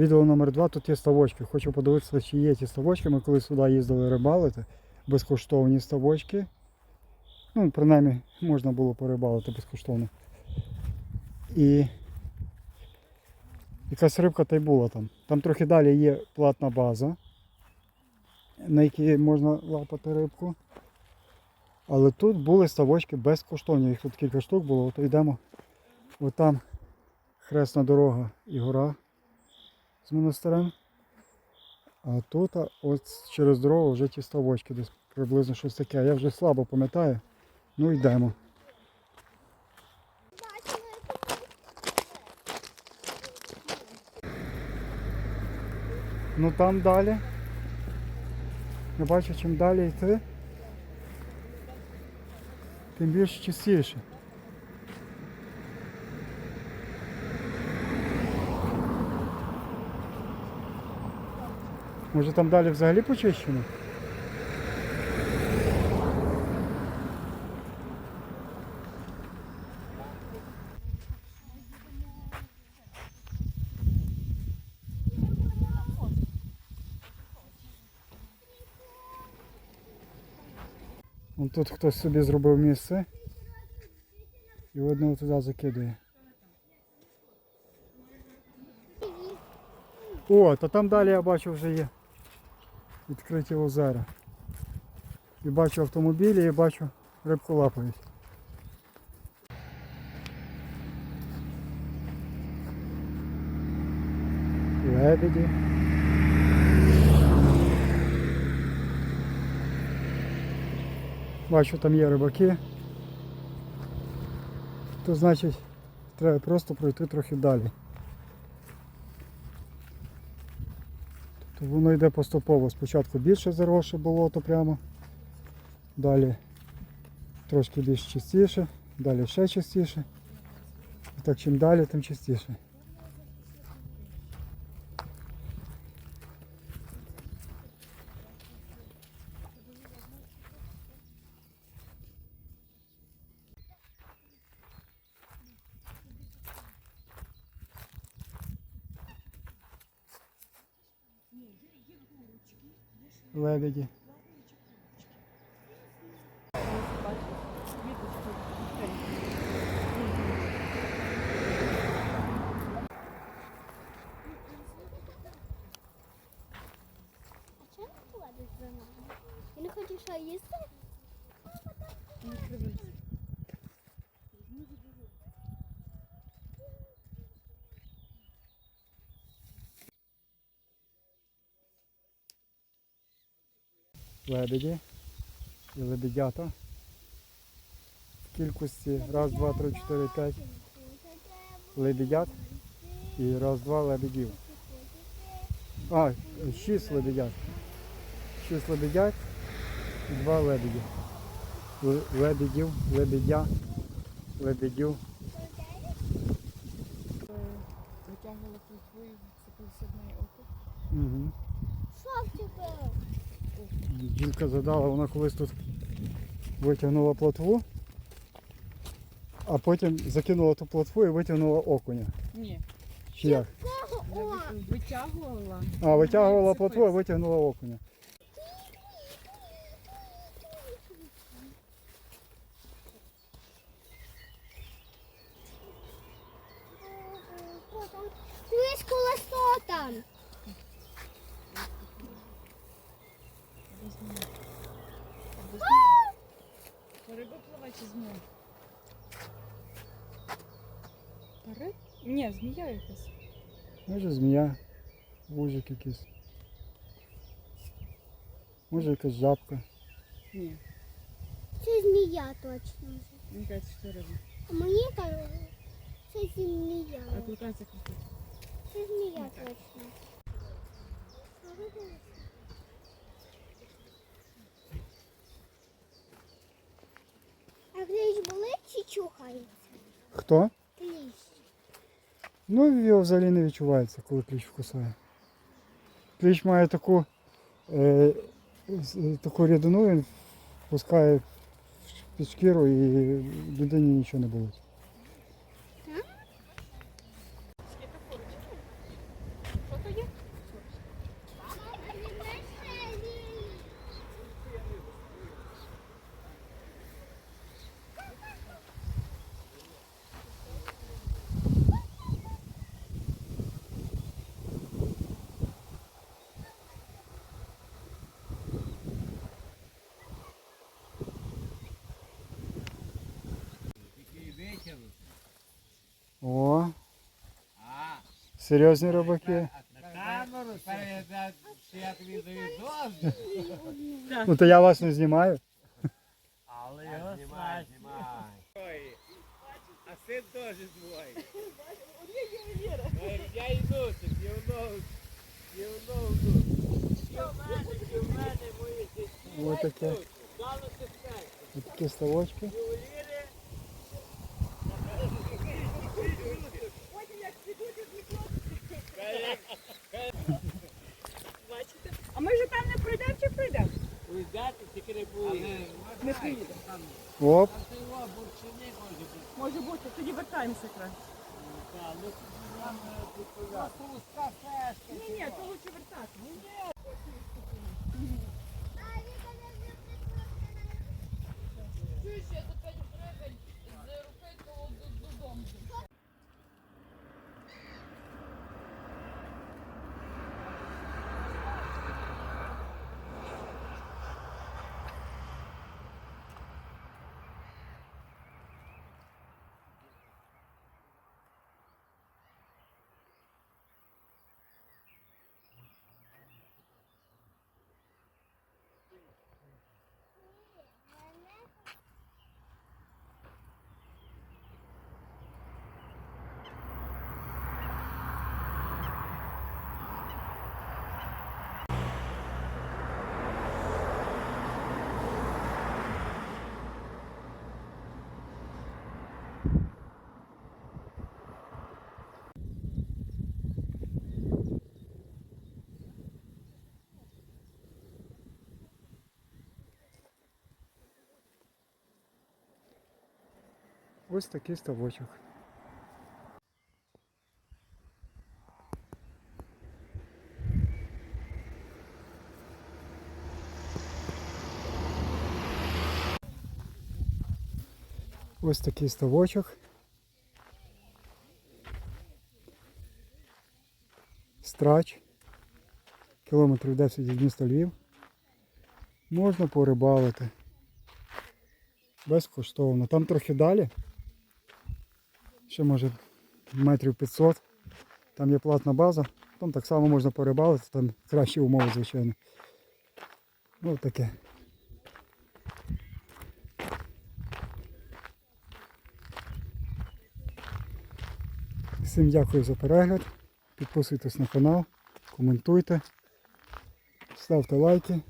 Відео номер два, тут є ставочки. Хочу подивитися, чи є ті ставочки. Ми коли сюди їздили рибалити, безкоштовні ставочки. Ну, принаймні, можна було порибалити безкоштовно. І якась рибка та й була там. Там трохи далі є платна база, на якій можна лапати рибку. Але тут були ставочки безкоштовні. Їх тут кілька штук було. От йдемо. От там хресна дорога і гора з монастирем. А тут от через дорогу вже ті ставочки, десь приблизно щось таке. Я вже слабо пам'ятаю. Ну йдемо. Ну там далі. Я бачу, чим далі йти, тим більш чистіше. Може там далі взагалі почищено? Вон тут хтось собі зробив місце і одного туди закидує. О, то там далі я бачу вже є Відкриті озера. І бачу автомобілі, і бачу рибку лапають. Лебеді. Бачу, там є рибаки. То значить треба просто пройти трохи далі. Тобто воно йде поступово. Спочатку більше заросше болото прямо. Далі трошки більш чистіше, далі ще чистіше. І так чим далі, тим чистіше. Лебеді. А чого не кладуть за нами? Він хоче що їсти? Лебеді і лебедята. В кількості раз, два, три, чотири, п'ять лебедят і раз, два лебедів. А, шість лебедят. Шість лебедят і два лебеді. Лебедів, лебедя, лебедів. Витягувала плитву і вцепився в неї око. Угу. Що вчепив? Жінка задала, вона колись тут витягнула плотву, а потім закинула ту плотву і витягнула окуня. Ні, Чи як? витягувала. А, витягувала плотву, а витягнула окуня. Дивись колесо там. Риба пливе чи змія? Та риб? Ні, змія якась. Може змія, вужик якийсь. Може якась жабка. Ні, Це змія точно вже. мені кажеться, що риба. А мені кажуть, це змія. А тут кажеться, що Це змія точно. А кліщ болить чи чухається? Хто? Ну, його взагалі не відчувається, коли кліщ вкусає. Кліщ має таку, е, таку рідину, він впускає під шкіру і людині нічого не болить. Серйозні рибаки. На камеру передати, що я тобі даю дозвіл. Ну то я вас не знімаю. Але його знімай, знімай. А син теж двоє. Я йду, ти дівно, дівно тут. І в мене мої дітей. Ось таке. Дали сестер. Ось такі ставочки. Бачите? А ми вже там не пройдемо чи пройдемо? Уйдати, тільки не буде. Не приїдемо. Оп. Може бути. Може бути, тоді вертаємося якраз. Ну е. Ні, ні, то лучше вертати. Ось такий ставочок. Ось такий ставочок. Страч. Кілометрів 10 від міста Львів. Можна порибалити. Безкоштовно. Там трохи далі. Ще може метрів 500. Там є платна база. Там так само можна порибалити, там кращі умови, звичайно. Ну таке. Всім дякую за перегляд. Підписуйтесь на канал, коментуйте, ставте лайки.